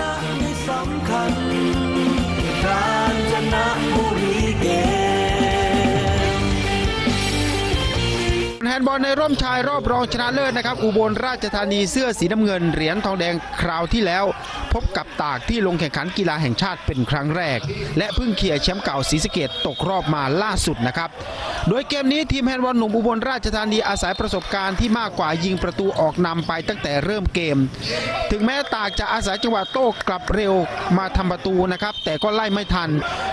นะนี่สำคัญ แฮนด์บอลในร่มชายรอบรองชนะเลิศนะครับอุบลราชธานีเสื้อสีน้ำเงินเหรียญทองแดงคราวที่แล้ว พบกับตากที่ลงแข่งขันกีฬาแห่งชาติเป็นครั้งแรก และเพิ่งเคลียร์แชมป์เก่าศรีสะเกดตกรอบมาล่าสุดนะครับโดยเกมนี้ทีมแฮนด์บอลหนุ่มอุบลราชธานีอาศัยประสบการณ์ที่มากกว่ายิงประตูออกนำไปตั้งแต่เริ่มเกม ถึงแม้ตากจะอาศัยจังหวะโต้กลับเร็วมาทำประตูนะครับแต่ก็ไล่ไม่ทัน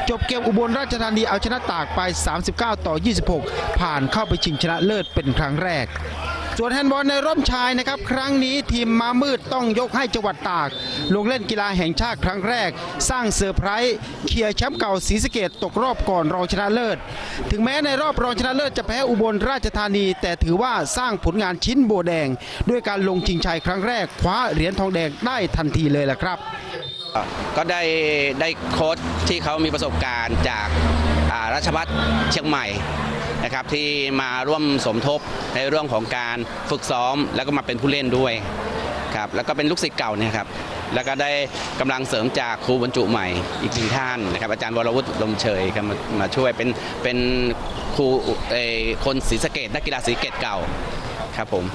จบเกมอุบลราชธานีเอาชนะตากไป 39 ต่อ 26 ผ่านเข้าไปชิงชนะเลิศเป็นครั้งแรก ส่วนแฮนด์บอลในร่มชายนะครับ ครั้งนี้ทีมมามืดต้องยกให้จังหวัดตาก ลงเล่นกีฬาแห่งชาติครั้งแรก สร้างเซอร์ไพรส์เคลียร์แชมป์เก่าศรีสะเกดตกรอบก่อนรองชนะเลิศ ถึงแม้ในรอบรองชนะเลิศจะแพ้อุบลราชธานี แต่ถือว่าสร้างผลงานชิ้นโบแดง ด้วยการลงชิงชัยครั้งแรกคว้าเหรียญทองแดงได้ทันทีเลยล่ะครับก็ได้ได้โค้ชที่เขามีประสบการณ์จากราชพัฒเชียงใหม่ นะครับที่มาร่วมสมทบในเรื่องของการฝึกซ้อม แล้วก็มาเป็นผู้เล่นด้วยครับแล้วก็เป็นลูกศิษย์เก่าเนี่ยครับแล้วก็ได้กำลังเสริมจากครูบรรจุใหม่อีกหนึ่งท่านนะครับอาจารย์วรวุฒิลมเชยครับมามาช่วยเป็นเป็นครูเอ่อคนศรีสะเกดนักกีฬาศรีสะเกดเก่าครับผม